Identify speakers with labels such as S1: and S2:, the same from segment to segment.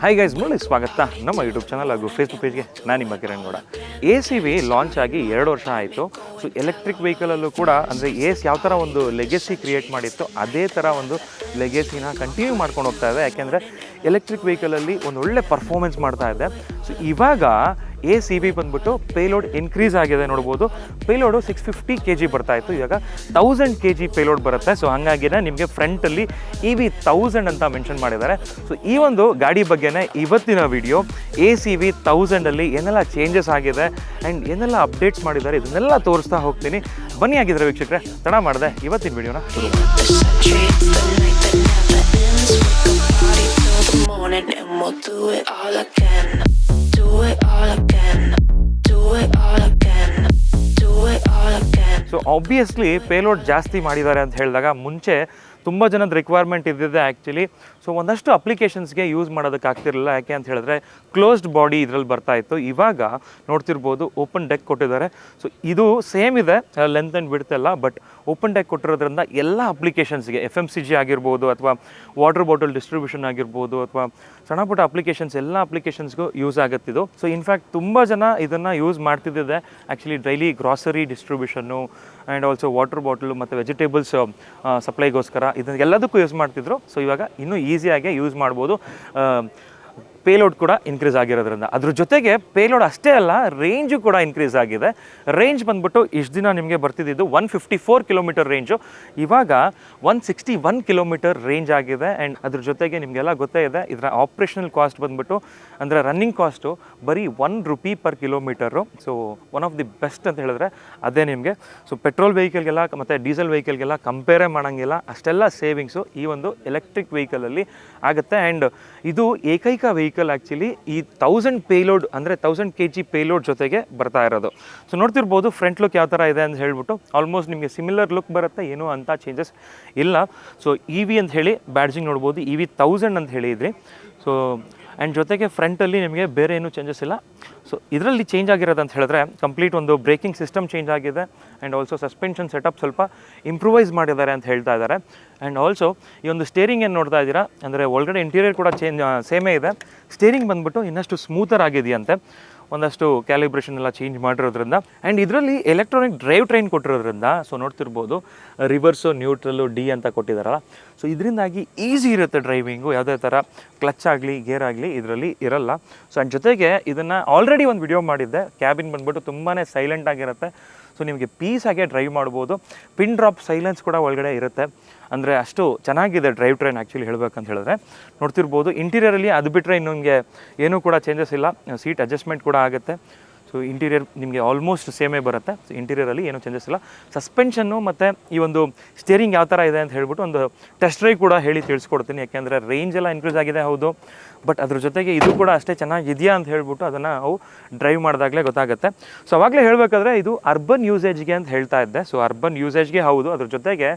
S1: Hi guys Murali ಸ್ವಾಗತ ನಮ್ಮ YouTube channel ಹಾಗೂ ಫೇಸ್ಬುಕ್ ಪೇಜ್ಗೆ ನಾನು ನಿಮ್ಮ Kiran Gowda A C V launch ಆಗಿ ಎರಡು ವರ್ಷ ಆಯಿತು ಸೊ ಎಲೆಕ್ಟ್ರಿಕ್ ವೆಹಿಕಲಲ್ಲೂ ಕೂಡ ಅಂದರೆ ಏಸ್ ಯಾವ ಥರ ಒಂದು ಲೆಗೆಸಿ ಕ್ರಿಯೇಟ್ ಮಾಡಿತ್ತು ಅದೇ ಥರ ಒಂದು ಲೆಗೆಸಿನ ಕಂಟಿನ್ಯೂ ಮಾಡ್ಕೊಂಡು ಹೋಗ್ತಾ ಇದೆ ಯಾಕೆಂದರೆ ಎಲೆಕ್ಟ್ರಿಕ್ ವೆಹಿಕಲಲ್ಲಿ ಒಂದು ಒಳ್ಳೆ ಪರ್ಫಾರ್ಮೆನ್ಸ್ ಮಾಡ್ತಾ ಇದೆ ಸೊ ಇವಾಗ ಎ ಸಿ ಬಿ ಬಂದ್ಬಿಟ್ಟು ಪೇಲೋಡ್ ಇನ್ಕ್ರೀಸ್ ಆಗಿದೆ ನೋಡ್ಬೋದು. Payload six fifty K G ಬರ್ತಾ ಇತ್ತು. ಇವಾಗ ತೌಸಂಡ್ ಕೆ ಜಿ ಪೇಲೋಡ್ ಬರುತ್ತೆ. ಸೊ ಹಾಗಾಗಿನೇ ನಿಮಗೆ ಫ್ರಂಟಲ್ಲಿ ಇ ವಿ ತೌಸಂಡ್ ಅಂತ ಮೆನ್ಷನ್ ಮಾಡಿದ್ದಾರೆ. ಸೊ ಈ ಒಂದು ಗಾಡಿ ಬಗ್ಗೆನೇ ಇವತ್ತಿನ ವಿಡಿಯೋ ಎ ಸಿ ವಿ ತೌಸಂಡಲ್ಲಿ ಏನೆಲ್ಲ ಚೇಂಜಸ್ ಆಗಿದೆ ಆ್ಯಂಡ್ ಏನೆಲ್ಲ ಅಪ್ಡೇಟ್ಸ್ ಮಾಡಿದ್ದಾರೆ, ಇದನ್ನೆಲ್ಲ ತೋರಿಸ್ತಾ ಹೋಗ್ತೀನಿ. ಬನ್ನಿ ಆಗಿದ್ರೆ ವೀಕ್ಷಕರೆ, ತಡ ಮಾಡಿದೆ ಇವತ್ತಿನ ವಿಡಿಯೋನ ಶುರು.
S2: Do it all again. Do it all again. Do it all again.
S1: So obviously payload ಜಾಸ್ತಿ ಮಾಡಿದ್ದಾರೆ ಅಂತ ಹೇಳಿದಾಗ ಮುಂಚೆ ತುಂಬ ಜನದ ರಿಕ್ವೈರ್ಮೆಂಟ್ ಇದ್ದಿದೆ ಆ್ಯಕ್ಚುಲಿ ಸೊ ಒಂದಷ್ಟು ಅಪ್ಲಿಕೇಶನ್ಸ್ಗೆ ಯೂಸ್ ಮಾಡೋದಕ್ಕೆ ಆಗ್ತಿರಲಿಲ್ಲ. ಯಾಕೆ ಅಂತ ಹೇಳಿದ್ರೆ ಕ್ಲೋಸ್ಡ್ ಬಾಡಿ ಇದರಲ್ಲಿ ಬರ್ತಾ ಇತ್ತು. ಇವಾಗ ನೋಡ್ತಿರ್ಬೋದು ಓಪನ್ ಡೆಕ್ ಕೊಟ್ಟಿದ್ದಾರೆ. ಸೊ ಇದು ಸೇಮ್ ಇದೆ ಲೆಂತ್ ಆ್ಯಂಡ್ ಬಿಡ್ತ್ ಎಲ್ಲ ಬಟ್ ಓಪನ್ ಡೆಕ್ ಕೊಟ್ಟಿರೋದ್ರಿಂದ ಎಲ್ಲ ಅಪ್ಲಿಕೇಶನ್ಸ್ಗೆ ಎಫ್ ಎಂ ಸಿ ಜಿ ಆಗಿರ್ಬೋದು ಅಥವಾ ವಾಟರ್ ಬಾಟಲ್ ಡಿಸ್ಟ್ರಿಬ್ಯೂಷನ್ ಆಗಿರ್ಬೋದು ಅಥವಾ ಸಣ್ಣ ಪುಟ್ಟ ಅಪ್ಲಿಕೇಶನ್ಸ್ ಎಲ್ಲ ಅಪ್ಲಿಕೇಶನ್ಸ್ಗೂ ಯೂಸ್ ಆಗುತ್ತಿದ್ದು ಸೊ ಇನ್ಫ್ಯಾಕ್ಟ್ ತುಂಬ ಜನ ಇದನ್ನು use ಮಾಡ್ತಿದ್ದಿದೆ. Actually daily grocery distribution and also water bottle ಮತ್ತು ವೆಜಿಟೇಬಲ್ಸ್ ಸಪ್ಲೈಗೋಸ್ಕರ ಇದನ್ನ ಎಲ್ಲದಕ್ಕೂ ಯೂಸ್ ಮಾಡ್ತಿದ್ರು. ಸೊ ಇವಾಗ ಇನ್ನೂ ಈಸಿಯಾಗಿ ಯೂಸ್ ಮಾಡ್ಬೋದು. ಪೇಲೋಡ್ ಕೂಡ ಇನ್ಕ್ರೀಸ್ ಆಗಿರೋದ್ರಿಂದ. ಅದ್ರ ಜೊತೆಗೆ ಪೇಲೋಡ್ ಅಷ್ಟೇ ಅಲ್ಲ ರೇಂಜು ಕೂಡ ಇನ್ಕ್ರೀಸ್ ಆಗಿದೆ. ರೇಂಜ್ ಬಂದ್ಬಿಟ್ಟು ಇಷ್ಟು ದಿನ ನಿಮಗೆ ಬರ್ತಿದ್ದು one fifty four kilometre range ಇವಾಗ one sixty one kilometre range ಆಗಿದೆ ಆ್ಯಂಡ್ ಅದ್ರ ಜೊತೆಗೆ ನಿಮಗೆಲ್ಲ ಗೊತ್ತೇ ಇದೆ, ಇದರ ಆಪ್ರೇಷನಲ್ ಕಾಸ್ಟ್ ಬಂದ್ಬಿಟ್ಟು, ಅಂದರೆ ರನ್ನಿಂಗ್ ಕಾಸ್ಟು ಬರೀ one rupee per kilometre so one of the best ಅಂತ ಹೇಳಿದ್ರೆ ಅದೇ ನಿಮಗೆ. ಸೊ ಪೆಟ್ರೋಲ್ ವೆಹಿಕಲ್ಗೆಲ್ಲ ಮತ್ತು ಡೀಸೆಲ್ ವೆಹಿಕಲ್ಗೆಲ್ಲ ಕಂಪೇರೇ ಮಾಡೋಂಗಿಲ್ಲ. ಅಷ್ಟೆಲ್ಲ ಸೇವಿಂಗ್ಸು ಈ ಒಂದು ಎಲೆಕ್ಟ್ರಿಕ್ ವೆಹಿಕಲಲ್ಲಿ ಆಗುತ್ತೆ. ಆ್ಯಂಡ್ ಇದು ಏಕೈಕ ವೆಹಿಕಲ್ ಆ್ಯಕ್ಚುಲಿ ಈ ತೌಸಂಡ್ ಪೇಲೋಡ್ ಅಂದರೆ ತೌಸಂಡ್ ಕೆ ಜಿ ಪೇಲೋಡ್ ಜೊತೆಗೆ ಬರ್ತಾ ಇರೋದು. ಸೊ ನೋಡ್ತಿರ್ಬೋದು ಫ್ರಂಟ್ ಲುಕ್ ಯಾವ ಥರ ಇದೆ ಅಂತ ಹೇಳ್ಬಿಟ್ಟು ಆಲ್ಮೋಸ್ಟ್ ನಿಮಗೆ ಸಿಮಿಲರ್ ಲುಕ್ ಬರುತ್ತೆ, ಏನೂ ಅಂತ ಚೇಂಜಸ್ ಇಲ್ಲ. ಸೊ ಇ ವಿ ಅಂತ ಹೇಳಿ ಬ್ಯಾಡ್ಜಿಂಗ್ ನೋಡ್ಬೋದು ಇ ವಿ ತೌಸಂಡ್ ಅಂತ ಹೇಳಿದ್ರಿ. ಸೊ ಆ್ಯಂಡ್ ಜೊತೆಗೆ ಫ್ರಂಟಲ್ಲಿ ನಿಮಗೆ ಬೇರೆ ಏನೂ ಚೇಂಜಸ್ ಇಲ್ಲ. ಸೊ ಇದರಲ್ಲಿ ಚೇಂಜ್ ಆಗಿರೋದು ಅಂತ ಹೇಳಿದ್ರೆ ಕಂಪ್ಲೀಟ್ ಒಂದು ಬ್ರೇಕಿಂಗ್ ಸಿಸ್ಟಮ್ ಚೇಂಜ್ ಆಗಿದೆ. ಆ್ಯಂಡ್ ಆಲ್ಸೋ ಸಸ್ಪೆನ್ಷನ್ ಸೆಟಪ್ ಸ್ವಲ್ಪ ಇಂಪ್ರೂವೈಸ್ ಮಾಡಿದ್ದಾರೆ ಅಂತ ಹೇಳ್ತಾ ಇದ್ದಾರೆ. ಆ್ಯಂಡ್ ಆಲ್ಸೋ ಈ ಒಂದು ಸ್ಟೇರಿಂಗ್ ಏನು ನೋಡ್ತಾ ಇದ್ದೀರಾ? ಅಂದರೆ ಒಳಗಡೆ ಇಂಟೀರಿಯರ್ ಕೂಡ ಚೇಂಜ್ ಸೇಮೇ ಇದೆ. ಸ್ಟೇರಿಂಗ್ ಬಂದ್ಬಿಟ್ಟು ಇನ್ನಷ್ಟು ಸ್ಮೂತರ್ ಆಗಿದೆಯಂತೆ. ಒಂದಷ್ಟು ಕ್ಯಾಲಿಬ್ರೇಷನ್ ಎಲ್ಲ ಚೇಂಜ್ ಮಾಡಿರೋದ್ರಿಂದ. ಆ್ಯಂಡ್ ಇದರಲ್ಲಿ ಎಲೆಕ್ಟ್ರಾನಿಕ್ ಡ್ರೈವ್ ಟ್ರೈನ್ ಕೊಟ್ಟಿರೋದ್ರಿಂದ ಸೊ ನೋಡ್ತಿರ್ಬೋದು ರಿವರ್ಸು ನ್ಯೂಟ್ರಲ್ಲು ಡಿ ಅಂತ ಕೊಟ್ಟಿದ್ದಾರಲ್ಲ ಸೊ ಇದರಿಂದಾಗಿ ಈಸಿ ಇರುತ್ತೆ ಡ್ರೈವಿಂಗು ಯಾವುದೇ ಥರ ಕ್ಲಚ್ ಆಗಲಿ ಗೇರ್ ಆಗಲಿ ಇದರಲ್ಲಿ ಇರಲ್ಲ. ಸೊ ಆ್ಯಂಡ್ ಜೊತೆಗೆ ಇದನ್ನು ಆಲ್ರೆಡಿ ಒಂದು ವಿಡಿಯೋ ಮಾಡಿದ್ದೆ. ಕ್ಯಾಬಿನ್ ಬಂದ್ಬಿಟ್ಟು ತುಂಬಾ ಸೈಲೆಂಟ್ ಆಗಿರುತ್ತೆ. ಸೊ ನಿಮಗೆ ಪೀಸಾಗೆ ಡ್ರೈವ್ ಮಾಡ್ಬೋದು. ಪಿನ್ ಡ್ರಾಪ್ ಸೈಲೆನ್ಸ್ ಕೂಡ ಒಳಗಡೆ ಇರುತ್ತೆ. ಅಂದರೆ ಅಷ್ಟು ಚೆನ್ನಾಗಿದೆ ಡ್ರೈವ್ ಟ್ರೈನ್ ಆ್ಯಕ್ಚುಲಿ ಹೇಳಬೇಕಂತ ಹೇಳಿದ್ರೆ. ನೋಡ್ತಿರ್ಬೋದು ಇಂಟೀರಿಯರಲ್ಲಿ ಅದು ಬಿಟ್ಟರೆ ಇನ್ನೊಂಗೆ ಏನೂ ಕೂಡ ಚೇಂಜಸ್ ಇಲ್ಲ. ಸೀಟ್ ಅಡ್ಜಸ್ಟ್ಮೆಂಟ್ ಕೂಡ ಆಗುತ್ತೆ. ಸೊ ಇಂಟೀರಿಯರ್ ನಿಮಗೆ ಆಲ್ಮೋಸ್ಟ್ ಸೇಮೇ ಬರುತ್ತೆ. ಸೊ ಇಂಟೀರಿಯರಲ್ಲಿ ಏನೂ ಚೇಂಜಸ್ ಇಲ್ಲ. ಸಸ್ಪೆನ್ಷನ್ನು ಮತ್ತು ಈ ಒಂದು ಸ್ಟೇರಿಂಗ್ ಯಾವ ಥರ ಇದೆ ಅಂತ ಹೇಳ್ಬಿಟ್ಟು ಒಂದು ಟೆಸ್ಟ್ ಡ್ರೈವ್ ಕೂಡ ಹೇಳಿ ತಿಳಿಸ್ಕೊಡ್ತೀನಿ. ಯಾಕೆಂದರೆ ರೇಂಜ್ ಎಲ್ಲ ಇನ್ಕ್ರೀಸ್ ಆಗಿದೆ, ಹೌದು. ಬಟ್ ಅದ್ರ ಜೊತೆಗೆ ಇದು ಕೂಡ ಅಷ್ಟೇ ಚೆನ್ನಾಗಿದೆಯಾ ಅಂತ ಹೇಳ್ಬಿಟ್ಟು ಅದನ್ನು ಅವು ಡ್ರೈವ್ ಮಾಡಿದಾಗಲೇ ಗೊತ್ತಾಗುತ್ತೆ. ಸೊ ಅವಾಗಲೇ ಹೇಳಬೇಕಾದ್ರೆ ಇದು ಅರ್ಬನ್ ಯೂಸೇಜ್ಗೆ ಅಂತ ಹೇಳ್ತಾ ಇದ್ದೆ. ಸೊ ಅರ್ಬನ್ ಯೂಸೇಜ್ಗೆ ಹೌದು. ಅದ್ರ ಜೊತೆಗೆ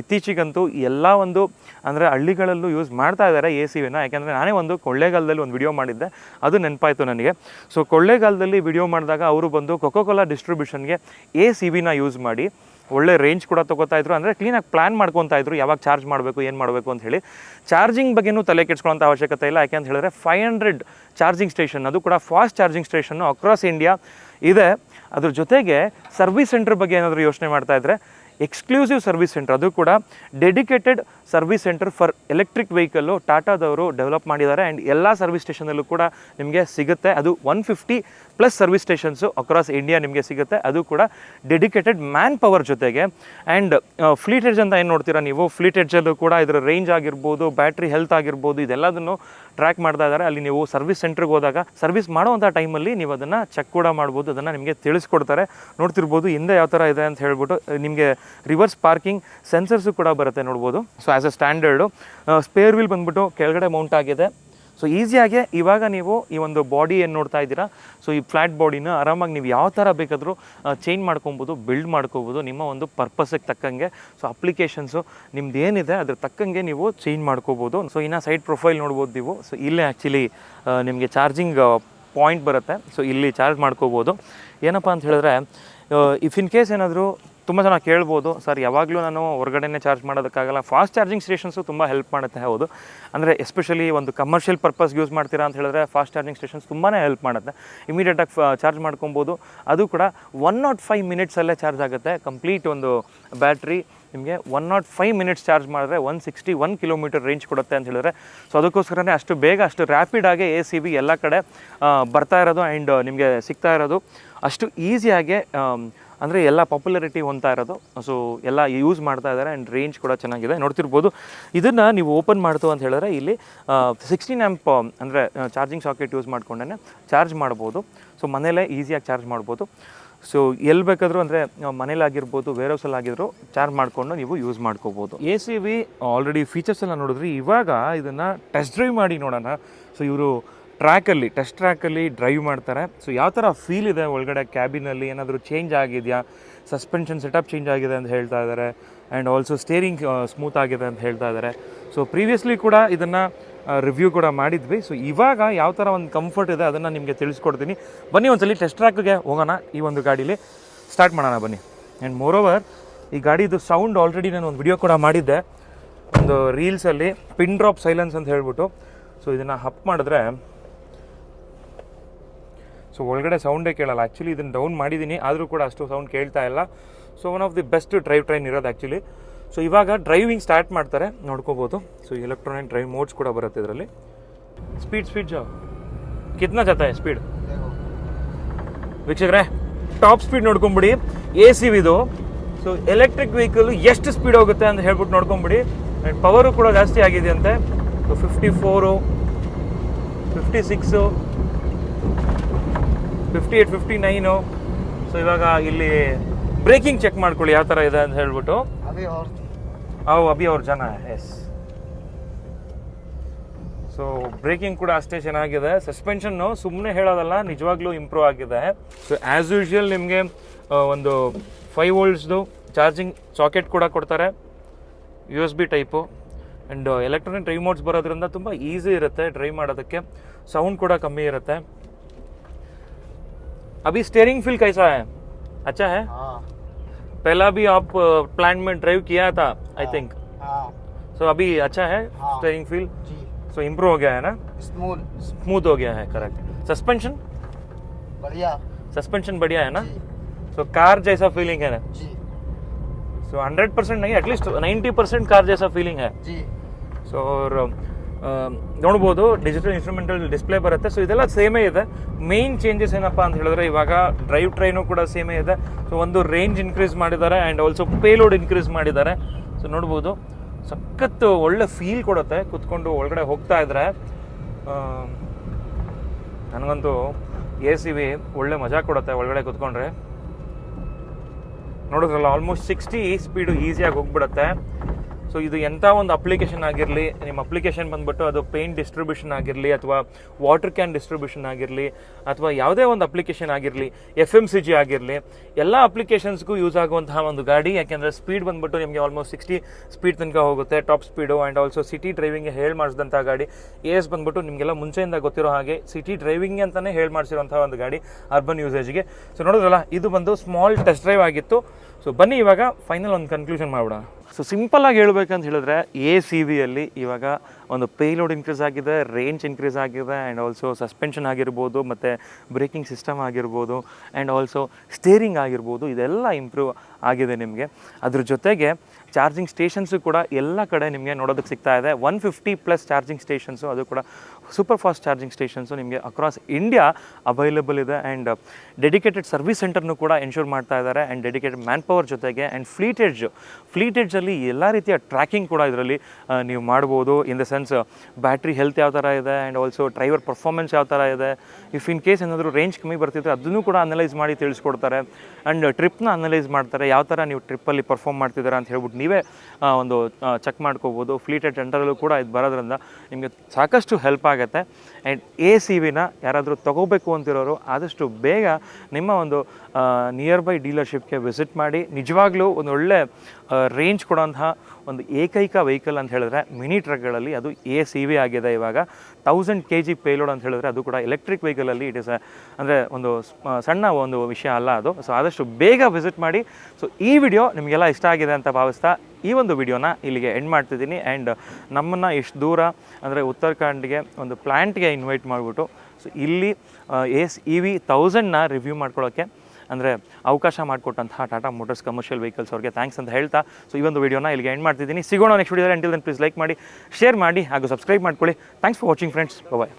S1: ಇತ್ತೀಚೆಗಂತೂ ಎಲ್ಲ ಒಂದು, ಅಂದರೆ ಹಳ್ಳಿಗಳಲ್ಲೂ ಯೂಸ್ ಮಾಡ್ತಾ ಇದ್ದಾರೆ ಎ ಸಿ ವಿನ ಯಾಕೆಂದರೆ ನಾನೇ ಒಂದು ಕೊಳ್ಳೇಗಾಲದಲ್ಲಿ ಒಂದು ವಿಡಿಯೋ ಮಾಡಿದ್ದೆ. ಅದು ನೆನಪಾಯಿತು ನನಗೆ. ಸೊ ಕೊಳ್ಳೇಗಾಲದಲ್ಲಿ ವಿಡಿಯೋ ಮಾಡಿದಾಗ ಅವರು ಬಂದು ಕೊಕೋಕೋಲಾ ಡಿಸ್ಟ್ರಿಬ್ಯೂಷನ್ಗೆ ಎ ಸಿ ವಿನ ಯೂಸ್ ಮಾಡಿ, ಒಳ್ಳೆ ರೇಂಜ್ ಕೂಡ ತೊಗೋತಾ ಇದ್ರು. ಅಂದರೆ ಕ್ಲೀನಾಗಿ ಪ್ಲ್ಯಾನ್ ಮಾಡ್ಕೊತಾ ಇದ್ರು. ಯಾವಾಗ ಚಾರ್ಜ್ ಮಾಡಬೇಕು, ಏನು ಮಾಡಬೇಕು ಅಂತ ಹೇಳಿ. ಚಾರ್ಜಿಂಗ್ ಬಗ್ಗೆನೂ ತಲೆ ಕೆಡ್ಸ್ಕೊಳ್ಳೋಂಥ ಅವಶ್ಯಕತೆ ಇಲ್ಲ. ಯಾಕೆ ಅಂತ ಹೇಳಿದ್ರೆ ಫೈವ್ ಹಂಡ್ರೆಡ್ ಚಾರ್ಜಿಂಗ್ ಸ್ಟೇಷನ್ ಅದು ಕೂಡ fast charging station across India ಇದೆ. ಅದ್ರ ಜೊತೆಗೆ ಸರ್ವಿಸ್ ಸೆಂಟರ್ ಬಗ್ಗೆ ಏನಾದರೂ ಯೋಚನೆ ಮಾಡ್ತಾ ಇದ್ರೆ ಎಕ್ಸ್ಕ್ಲೂಸಿವ್ ಸರ್ವಿಸ್ ಸೆಂಟರ್. ಅದು ಕೂಡ dedicated service centre for electric vehicle ಟಾಟಾದವರು develop ಮಾಡಿದ್ದಾರೆ. ಆ್ಯಂಡ್ ಎಲ್ಲ ಸರ್ವಿಸ್ ಸ್ಟೇಷನಲ್ಲೂ ಕೂಡ ನಿಮಗೆ ಸಿಗುತ್ತೆ. ಅದು one fifty plus service stations across India ನಿಮಗೆ ಸಿಗುತ್ತೆ. ಅದು ಕೂಡ ಡೆಡಿಕೇಟೆಡ್ ಮ್ಯಾನ್ ಪವರ್ ಜೊತೆಗೆ ಆ್ಯಂಡ್ ಫ್ಲೀಟ್ ಎಡ್ಜ್ ಅಂತ ಏನು ನೋಡ್ತೀರಾ ನೀವು? ಫ್ಲೀಟ್ ಎಡ್ಜಲ್ಲೂ ಕೂಡ ಇದರ ರೇಂಜ್ ಆಗಿರ್ಬೋದು ಬ್ಯಾಟ್ರಿ ಹೆಲ್ತ್ ಆಗಿರ್ಬೋದು, ಇದೆಲ್ಲದನ್ನು ಟ್ರ್ಯಾಕ್ ಮಾಡ್ತಾ ಇದ್ದಾರೆ ಅಲ್ಲಿ ನೀವು ಸರ್ವಿಸ್ ಸೆಂಟ್ರಿಗೆ ಹೋದಾಗ ಸರ್ವಿಸ್ ಮಾಡುವಂಥ ಟೈಮಲ್ಲಿ ನೀವು ಅದನ್ನು ಚೆಕ್ ಕೂಡ ಮಾಡ್ಬೋದು, ಅದನ್ನು ನಿಮಗೆ ತಿಳಿಸ್ಕೊಡ್ತಾರೆ. ನೋಡ್ತಿರ್ಬೋದು ಹಿಂದೆ ಯಾವ ಥರ ಇದೆ ಅಂತ ಹೇಳ್ಬಿಟ್ಟು ನಿಮಗೆ ರಿವರ್ಸ್ ಪಾರ್ಕಿಂಗ್ ಸೆನ್ಸರ್ಸು ಕೂಡ ಬರುತ್ತೆ ನೋಡ್ಬೋದು. So as a standard spare wheel ಬಂದ್ಬಿಟ್ಟು ಕೆಳಗಡೆ ಮೌಂಟ್ ಆಗಿದೆ. ಸೊ ಈಸಿಯಾಗಿ ಇವಾಗ ನೀವು ಈ ಒಂದು ಬಾಡಿ ಏನು ನೋಡ್ತಾ ಇದ್ದೀರಾ? ಸೊ ಈ ಫ್ಲ್ಯಾಟ್ ಬಾಡಿನ ಆರಾಮಾಗಿ ನೀವು ಯಾವ ಥರ ಬೇಕಾದರೂ ಚೇಂಜ್ ಮಾಡ್ಕೊಬೋದು ಬಿಲ್ಡ್ ಮಾಡ್ಕೋಬೋದು, ನಿಮ್ಮ ಒಂದು ಪರ್ಪಸ್ಗೆ ತಕ್ಕಂಗೆ. ಸೊ ಅಪ್ಲಿಕೇಶನ್ಸು ನಿಮ್ದು ಏನಿದೆ ಅದ್ರ ತಕ್ಕಂಗೆ ನೀವು ಚೇಂಜ್ ಮಾಡ್ಕೋಬೋದು. ಸೊ ಇನ್ನು ಸೈಡ್ ಪ್ರೊಫೈಲ್ ನೋಡ್ಬೋದು ನೀವು. ಸೊ ಇಲ್ಲೇ ಆ್ಯಕ್ಚುಲಿ ನಿಮಗೆ ಚಾರ್ಜಿಂಗ್ ಪಾಯಿಂಟ್ ಬರುತ್ತೆ. ಸೊ ಇಲ್ಲಿ ಚಾರ್ಜ್ ಮಾಡ್ಕೋಬೋದು. ಏನಪ್ಪ ಅಂತ ಹೇಳಿದ್ರೆ ಇಫ್ ಇನ್ ಕೇಸ್ ಏನಾದರೂ ತುಂಬ ಜನ ಕೇಳ್ಬೋದು, ಸರ್, ಯಾವಾಗಲೂ ನಾನು ಹೊರಗಡೆನೇ ಚಾರ್ಜ್ ಮಾಡೋದಕ್ಕಾಗಲ್ಲ. ಫಾಸ್ಟ್ ಚಾರ್ಜಿಂಗ್ ಸ್ಟೇಷನ್ಸು ತುಂಬ ಹೆಲ್ಪ್ ಮಾಡುತ್ತೆ. ಹೌದು. ಅಂದರೆ ಎಸ್ಪೆಷಲಿ ಒಂದು ಕಮರ್ಷಿಯಲ್ ಪರ್ಪಸ್ ಯೂಸ್ ಮಾಡ್ತೀರಾ ಅಂತ ಹೇಳಿದ್ರೆ ಫಾಸ್ಟ್ ಚಾರ್ಜಿಂಗ್ ಸ್ಟೇಷನ್ಸ್ ತುಂಬಾ ಹೆಲ್ಪ್ ಮಾಡುತ್ತೆ. ಇಮಿಡಿಯೇಟಾಗಿ ಚಾರ್ಜ್ ಮಾಡ್ಕೊಬೋದು. ಅದು ಕೂಡ ಒನ್ ನಾಟ್ ಫೈವ್ ಮಿನಿಟ್ಸಲ್ಲೇ ಚಾರ್ಜ್ ಆಗುತ್ತೆ. ಕಂಪ್ಲೀಟ್ ಒಂದು ಬ್ಯಾಟ್ರಿ ನಿಮಗೆ one naught five minutes charge ಮಾಡಿದ್ರೆ one sixty one kilometre range ಕೊಡುತ್ತೆ ಅಂತ ಹೇಳಿದ್ರೆ. ಸೊ ಅದಕ್ಕೋಸ್ಕರನೇ ಅಷ್ಟು ಬೇಗ, ಅಷ್ಟು ರ್ಯಾಪಿಡಾಗಿ ಎ ಸಿ ಬಿ ಎಲ್ಲ ಕಡೆ ಬರ್ತಾ ಇರೋದು ಆ್ಯಂಡ್ ನಿಮಗೆ ಸಿಗ್ತಾ ಇರೋದು. ಅಷ್ಟು ಈಸಿಯಾಗಿ ಅಂದರೆ ಎಲ್ಲ ಪಾಪ್ಯುಲರಿಟಿ ಹೊಂತಾ ಇರೋದು. ಸೊ ಎಲ್ಲ ಯೂಸ್ ಮಾಡ್ತಾ ಇದ್ದಾರೆ ಆ್ಯಂಡ್ ರೇಂಜ್ ಕೂಡ ಚೆನ್ನಾಗಿದೆ. ನೋಡ್ತಿರ್ಬೋದು. ಇದನ್ನು ನೀವು ಓಪನ್ ಮಾಡ್ತು ಅಂತ ಹೇಳಿದ್ರೆ ಇಲ್ಲಿ ಸಿಕ್ಸ್ಟೀನ್ ಆ್ಯಂಪ್ ಅಂದರೆ ಚಾರ್ಜಿಂಗ್ ಸಾಕೆಟ್ ಯೂಸ್ ಮಾಡ್ಕೊಂಡೇ ಚಾರ್ಜ್ ಮಾಡ್ಬೋದು. ಸೊ ಮನೇಲೇ ಈಸಿಯಾಗಿ ಚಾರ್ಜ್ ಮಾಡ್ಬೋದು. ಸೊ ಎಲ್ಲಿ ಬೇಕಾದರೂ ಅಂದರೆ ಮನೇಲಾಗಿರ್ಬೋದು ವೇರ್ ಆಗಿದ್ರು ಚಾರ್ಜ್ ಮಾಡಿಕೊಂಡು ನೀವು ಯೂಸ್ ಮಾಡ್ಕೋಬೋದು. A C V already features ಎಲ್ಲ ನೋಡಿದ್ರಿ. ಇವಾಗ ಇದನ್ನು ಟೆಸ್ಟ್ ಡ್ರೈವ್ ಮಾಡಿ ನೋಡೋಣ. ಸೊ ಇವರು ಟ್ರ್ಯಾಕಲ್ಲಿ, ಟೆಸ್ಟ್ ಟ್ರ್ಯಾಕಲ್ಲಿ ಡ್ರೈವ್ ಮಾಡ್ತಾರೆ. ಸೊ ಯಾವ ಥರ ಫೀಲ್ ಇದೆ ಒಳಗಡೆ ಕ್ಯಾಬಿನಲ್ಲಿ ಏನಾದರೂ ಚೇಂಜ್ ಆಗಿದೆಯಾ? ಸಸ್ಪೆನ್ಷನ್ ಸೆಟಪ್ ಚೇಂಜ್ ಆಗಿದೆ ಅಂತ ಹೇಳ್ತಾ ಇದ್ದಾರೆ. ಆ್ಯಂಡ್ ಆಲ್ಸೋ ಸ್ಟೇರಿಂಗ್ ಸ್ಮೂತ್ ಆಗಿದೆ ಅಂತ ಹೇಳ್ತಾ ಇದ್ದಾರೆ. ಸೊ ಪ್ರೀವಿಯಸ್ಲಿ ಕೂಡ ಇದನ್ನು ರಿವ್ಯೂ ಕೂಡ ಮಾಡಿದ್ವಿ. ಸೊ ಇವಾಗ ಯಾವ ಥರ ಒಂದು ಕಂಫರ್ಟ್ ಇದೆ ಅದನ್ನು ನಿಮಗೆ ತಿಳಿಸ್ಕೊಡ್ತೀನಿ. ಬನ್ನಿ ಒಂದ್ಸಲಿ ಟೆಸ್ಟ್ ಟ್ರ್ಯಾಕ್ಗೆ ಹೋಗೋಣ ಈ ಒಂದು ಗಾಡೀಲಿ. ಸ್ಟಾರ್ಟ್ ಮಾಡೋಣ ಬನ್ನಿ. ಆ್ಯಂಡ್ ಓವರ್ ಈ ಗಾಡಿದು ಸೌಂಡ್ ಆಲ್ರೆಡಿ ನಾನು ಒಂದು ವಿಡಿಯೋ ಕೂಡ ಮಾಡಿದ್ದೆ. ಒಂದು ರೀಲ್ಸಲ್ಲಿ ಪಿನ್ ಡ್ರಾಪ್ ಸೈಲೆನ್ಸ್ ಅಂತ ಹೇಳ್ಬಿಟ್ಟು. ಸೊ ಇದನ್ನು ಹಪ್ ಮಾಡಿದ್ರೆ ಸೊ ಒಳಗಡೆ ಸೌಂಡೇ ಕೇಳಲ್ಲ. ಆ್ಯಕ್ಚುಲಿ ಇದನ್ನು ಡೌನ್ ಮಾಡಿದ್ದೀನಿ ಆದರೂ ಕೂಡ ಅಷ್ಟು ಸೌಂಡ್ ಕೇಳ್ತಾ ಇಲ್ಲ. So one of the best drive train ಇರೋದು ಆ್ಯಕ್ಚುಲಿ ಸೊ ಇವಾಗ ಡ್ರೈವಿಂಗ್ ಸ್ಟಾರ್ಟ್ ಮಾಡ್ತಾರೆ. ನೋಡ್ಕೋಬೋದು. ಸೊ ಎಲೆಕ್ಟ್ರಾನಿಕ್ ಡ್ರೈವ್ ಮೋಡ್ಸ್ ಕೂಡ ಬರುತ್ತೆ ಇದರಲ್ಲಿ. ಸ್ಪೀಡ್ ಸ್ಪೀಡ್ ಜಾಬ್ ಕಿತ್ನ ಜಾತ? ಸ್ಪೀಡ್ ವೀಕ್ಷಕರೇ ಟಾಪ್ ಸ್ಪೀಡ್ ನೋಡ್ಕೊಂಬಿಡಿ. ಎ ಸಿ ಇದು. ಸೊ ಎಲೆಕ್ಟ್ರಿಕ್ ವೆಹಿಕಲ್ ಎಷ್ಟು ಸ್ಪೀಡ್ ಹೋಗುತ್ತೆ ಅಂತ ಹೇಳ್ಬಿಟ್ಟು ನೋಡ್ಕೊಂಬಿಡಿ. ಆ್ಯಂಡ್ ಪವರು ಕೂಡ ಜಾಸ್ತಿ ಆಗಿದೆ ಅಂತೆ so fifty four fifty six fifty eight fifty nine so ಇವಾಗ ಇಲ್ಲಿ ಬ್ರೇಕಿಂಗ್ ಚೆಕ್ ಮಾಡ್ಕೊಳ್ಳಿ ಯಾವ ಥರ ಇದೆ ಅಂತ ಹೇಳ್ಬಿಟ್ಟು. ಅವು ಅಭಿ ಅವ್ರ ಜನ ಎಸ್ ಸೊ ಬ್ರೇಕಿಂಗ್ ಕೂಡ ಅಷ್ಟೇ ಚೆನ್ನಾಗಿದೆ. ಸಸ್ಪೆನ್ಷನ್ನು ಸುಮ್ಮನೆ ಹೇಳೋದಲ್ಲ ನಿಜವಾಗ್ಲೂ ಇಂಪ್ರೂವ್ ಆಗಿದೆ. ಸೊ ಆ್ಯಸ್ ಯೂಶ್ವಲ್ ನಿಮಗೆ ಒಂದು ಫೈವ್ ವೋಲ್ಟ್ಸ್ದು ಚಾರ್ಜಿಂಗ್ ಸಾಕೆಟ್ ಕೂಡ ಕೊಡ್ತಾರೆ. U S B type and electronic drive modes ಬರೋದ್ರಿಂದ ತುಂಬ ಈಸಿ ಇರುತ್ತೆ ಡ್ರೈವ್ ಮಾಡೋದಕ್ಕೆ. ಸೌಂಡ್ ಕೂಡ ಕಮ್ಮಿ ಇರುತ್ತೆ. अभी स्टेयरिंग फील कैसा है? अच्छा है?
S3: हाँ।
S1: पहला भी आप प्लान में ड्राइव किया था आई थिंक
S3: हाँ।
S1: सो अभी अच्छा है
S3: हाँ।
S1: स्टेयरिंग फील सो इम्प्रूव हो गया है ना?
S3: स्मूथ
S1: स्मूथ हो गया है करेक्ट सस्पेंशन
S3: बढ़िया।
S1: सस्पेंशन बढ़िया है ना? सो कार जैसा फीलिंग है ना? सो हंड्रेड परसेंट नहीं at least ninety percent car जैसा फीलिंग है।
S3: जी।
S1: ಸೊ ನೋಡ್ಬೋದು ಡಿಜಿಟಲ್ ಇನ್ಸ್ಟ್ರೂಮೆಂಟಲ್ ಡಿಸ್ಪ್ಲೇ ಬರುತ್ತೆ. ಸೊ ಇದೆಲ್ಲ ಸೇಮೇ ಇದೆ. ಮೇನ್ ಚೇಂಜಸ್ ಏನಪ್ಪ ಅಂತ ಹೇಳಿದ್ರೆ ಇವಾಗ ಡ್ರೈವ್ ಟ್ರೈನು ಕೂಡ ಸೇಮೇ ಇದೆ. ಸೊ ಒಂದು ರೇಂಜ್ ಇನ್ಕ್ರೀಸ್ ಮಾಡಿದ್ದಾರೆ ಆ್ಯಂಡ್ ಆಲ್ಸೋ ಪೇಲೋಡ್ ಇನ್ಕ್ರೀಸ್ ಮಾಡಿದ್ದಾರೆ. ಸೊ ನೋಡ್ಬೋದು. ಸಖತ್ತು ಒಳ್ಳೆ ಫೀಲ್ ಕೊಡುತ್ತೆ. ಕುತ್ಕೊಂಡು ಒಳಗಡೆ ಹೋಗ್ತಾ ಇದ್ರೆ ನನಗಂತೂ ಎ ಸಿ ವಿ ಒಳ್ಳೆ ಮಜಾ ಕೊಡುತ್ತೆ ಒಳಗಡೆ ಕುತ್ಕೊಂಡ್ರೆ. ನೋಡಿದ್ರಲ್ಲ ಆಲ್ಮೋಸ್ಟ್ ಸಿಕ್ಸ್ಟಿ ಸ್ಪೀಡು ಈಸಿಯಾಗಿ ಹೋಗ್ಬಿಡುತ್ತೆ. ಸೊ ಇದು ಎಂಥ ಒಂದು ಅಪ್ಲಿಕೇಶನ್ ಆಗಿರಲಿ, ನಿಮ್ಮ ಅಪ್ಲಿಕೇಶನ್ ಬಂದ್ಬಿಟ್ಟು ಅದು ಪೇಂಟ್ ಡಿಸ್ಟ್ರಿಬ್ಯೂಷನ್ ಆಗಿರಲಿ ಅಥವಾ ವಾಟರ್ ಕ್ಯಾನ್ ಡಿಸ್ಟ್ರಿಬ್ಯೂಷನ್ ಆಗಿರಲಿ ಅಥವಾ ಯಾವುದೇ ಒಂದು ಅಪ್ಲಿಕೇಶನ್ ಆಗಿರಲಿ ಎಫ್ ಎಂ ಸಿ ಜಿ ಆಗಿರಲಿ, ಎಲ್ಲ ಅಪ್ಲಿಕೇಶನ್ಸ್ಗೂ ಯೂಸ್ ಆಗುವಂತಹ ಒಂದು ಗಾಡಿ, ಯಾಕೆಂದರೆ ಸ್ಪೀಡ್ ಬಂದ್ಬಿಟ್ಟು ನಿಮಗೆ ಆಲ್ಮೋಸ್ಟ್ ಸಿಕ್ಸ್ಟಿ ಸ್ಪೀಡ್ ತನಕ ಹೋಗುತ್ತೆ top speed and also city driving ಹೇಳಿ ಮಾಡಿಸಿದಂಥ ಗಾಡಿ. ಎ ಎಸ್ ಬಂದ್ಬಿಟ್ಟು ನಿಮಗೆಲ್ಲ ಮುಂಚೆಯಿಂದ ಗೊತ್ತಿರೋ ಹಾಗೆ ಸಿಟಿ ಡ್ರೈವಿಂಗ್ ಅಂತಲೇ ಹೇಳಿ ಮಾಡಿಸಿರುವಂಥ ಒಂದು ಗಾಡಿ ಅರ್ಬನ್ ಯೂಸೇಜ್ಗೆ ಸೊ ನೋಡಿದ್ರಲ್ಲ, ಇದು ಬಂದು ಸ್ಮಾಲ್ ಟೆಸ್ಟ್ ಡ್ರೈವ್ ಆಗಿತ್ತು. ಸೊ ಬನ್ನಿ ಇವಾಗ ಫೈನಲ್ ಒಂದು ಕನ್ಕ್ಲೂಷನ್ ಮಾಡೋಣ ಸೊ ಸಿಂಪಲ್ ಆಗಿ ಹೇಳ್ಬೇಕಂತ ಹೇಳಿದ್ರೆ ಎ ಸಿ ವಿಯಲ್ಲಿ ಇವಾಗ ಒಂದು ಪೇಲೋಡ್ ಇನ್ಕ್ರೀಸ್ ಆಗಿದೆ ರೇಂಜ್ ಇನ್ಕ್ರೀಸ್ ಆಗಿದೆ ಆ್ಯಂಡ್ ಆಲ್ಸೋ ಸಸ್ಪೆನ್ಷನ್ ಆಗಿರ್ಬೋದು, ಮತ್ತು ಬ್ರೇಕಿಂಗ್ ಸಿಸ್ಟಮ್ ಆಗಿರ್ಬೋದು ಆ್ಯಂಡ್ ಆಲ್ಸೋ ಸ್ಟೇರಿಂಗ್ ಆಗಿರ್ಬೋದು, ಇದೆಲ್ಲ ಇಂಪ್ರೂವ್ ಆಗಿದೆ ನಿಮಗೆ. ಅದ್ರ ಜೊತೆಗೆ ಚಾರ್ಜಿಂಗ್ ಸ್ಟೇಷನ್ಸು ಕೂಡ ಎಲ್ಲ ಕಡೆ ನಿಮಗೆ ನೋಡೋದಕ್ಕೆ ಸಿಗ್ತಾ ಇದೆ. One fifty plus charging stations, ಅದು ಕೂಡ ಸೂಪರ್ ಫಾಸ್ಟ್ ಚಾರ್ಜಿಂಗ್ ಸ್ಟೇಷನ್ಸು ನಿಮಗೆ ಅಕ್ರಾಸ್ ಇಂಡಿಯಾ ಅವೈಲೇಬಲ್ ಇದೆ. ಆ್ಯಂಡ್ ಡೆಡಿಕೇಟೆಡ್ ಸರ್ವಿಸ್ ಸೆಂಟರ್ನು ಕೂಡ ಎನ್ಶೂರ್ ಮಾಡ್ತಾ ಇದ್ದಾರೆ. ಆ್ಯಂಡ್ ಡೆಡಿಕೇಟೆಡ್ ಮ್ಯಾನ್ ಪವರ್ ಜೊತೆಗೆ ಆ್ಯಂಡ್ ಫ್ಲೀಟ್ ಎಡ್ಜ್ ಫ್ಲೀಟ್ ಎಡ್ಜಲ್ಲಿ ಎಲ್ಲ ರೀತಿಯ ಟ್ರ್ಯಾಕಿಂಗ್ ಕೂಡ ಇದರಲ್ಲಿ ನೀವು ಮಾಡ್ಬೋದು. In the sense battery health ಯಾವ ಥರ ಇದೆ ಆ್ಯಂಡ್ ಆಲ್ಸೋ ಡ್ರೈವರ್ ಪರ್ಫಾರ್ಮೆನ್ಸ್ ಯಾವ ಥರ ಇದೆ. ಇಫ್ ಇನ್ ಕೇಸ್ ಏನಾದರೂ ರೇಂಜ್ ಕಮ್ಮಿ ಬರ್ತಿದ್ರೆ ಅದನ್ನು ಕೂಡ ಅನಲೈಸ್ ಮಾಡಿ ತಿಳಿಸ್ಕೊಡ್ತಾರೆ. ಆ್ಯಂಡ್ ಟ್ರಿಪ್ನ ಅನಲೈಸ್ ಮಾಡ್ತಾರೆ. ಯಾವ ಥರ ನೀವು ಟ್ರಿಪ್ಪಲ್ಲಿ ಪರ್ಫಾರ್ಮ್ ಮಾಡ್ತಿದ್ದೀರಾ ಅಂತ ಹೇಳ್ಬಿಟ್ಟು ನೀವೇ ಒಂದು ಚೆಕ್ ಮಾಡ್ಕೋಬೋದು. ಫ್ಲೀಟೆಡ್ ಟೆಂಡರಲ್ಲೂ ಕೂಡ ಇದು ಬರೋದ್ರಿಂದ ನಿಮಗೆ ಸಾಕಷ್ಟು ಹೆಲ್ಪ್ ಆಗುತ್ತೆ. ಆ್ಯಂಡ್ ಎ ಸಿ ವಿನ ಯಾರಾದರೂ ತೊಗೋಬೇಕು ಅಂತಿರೋರು ಆದಷ್ಟು ಬೇಗ ನಿಮ್ಮ ಒಂದು ನಿಯರ್ ಬೈ ಡೀಲರ್ಶಿಪ್ಗೆ ವಿಸಿಟ್ ಮಾಡಿ, ನಿಜವಾಗ್ಲೂ ಒಂದು ಒಳ್ಳೆ ರೇಂಜ್ ಕೊಡೋಂತಹ ಒಂದು ಏಕೈಕ ವೆಹಿಕಲ್ ಅಂತ ಹೇಳಿದ್ರೆ ಮಿನಿ ಟ್ರಕ್ಗಳಲ್ಲಿ ಅದು ಎ ಸಿ ವಿ ಆಗಿದೆ ಇವಾಗ. ತೌಸಂಡ್ ಕೆ ಜಿ ಪೇಲೋಡ್ ಅಂತ ಹೇಳಿದ್ರೆ ಅದು ಕೂಡ ಎಲೆಕ್ಟ್ರಿಕ್ ವೆಹಿಕಲಲ್ಲಿ ಇಟ್ ಇಸ್ ಅಂದರೆ ಒಂದು ಸಣ್ಣ ಒಂದು ವಿಷಯ ಅಲ್ಲ ಅದು. ಸೊ ಆದಷ್ಟು ಬೇಗ ವಿಸಿಟ್ ಮಾಡಿ. ಸೊ ಈ ವಿಡಿಯೋ ನಿಮಗೆಲ್ಲ ಇಷ್ಟ ಆಗಿದೆ ಅಂತ ಭಾವಿಸ್ತಾ ಈ ಒಂದು ವಿಡಿಯೋನ ಇಲ್ಲಿಗೆ ಎಂಡ್ ಮಾಡ್ತಿದ್ದೀನಿ. ಆ್ಯಂಡ್ ನಮ್ಮನ್ನು ಎಷ್ಟು ದೂರ, ಅಂದರೆ ಉತ್ತರಾಖಂಡ್ಗೆ ಒಂದು ಪ್ಲ್ಯಾಂಟ್ಗೆ ಇನ್ವೈಟ್ ಮಾಡಿಬಿಟ್ಟು ಸೊ ಇಲ್ಲಿ ಎಸ್ ಇ ವಿ ತೌಸಂಡ್ನ ರಿವ್ಯೂ ಮಾಡ್ಕೊಳ್ಳೋಕ್ಕೆ ಅಂದರೆ ಅವಕಾಶ ಮಾಡಿಕೊಟ್ಟಂತಹ ಟಾಟಾ ಮೋಟರ್ಸ್ ಕಮರ್ಷಿಯಲ್ ವೆಹಿಕಲ್ಸ್ ಅವ್ರಿಗೆ ಥ್ಯಾಂಕ್ಸ್ ಅಂತ ಹೇಳ್ತಾ ಸೊ ಈ ಒಂದು ವಿಡಿಯೋನ ಇಲ್ಲಿಗೆ ಎಂಡ್ ಮಾಡ್ತಿದ್ದೀನಿ. ಸಿಗೋಣ next video until then please like ಮಾಡಿ ಶೇರ್ ಮಾಡಿ, ಹಾಗೂ ಸಬ್ಸ್ಕ್ರೈಬ್ ಮಾಡ್ಕೊಳ್ಳಿ. Thanks for watching friends bye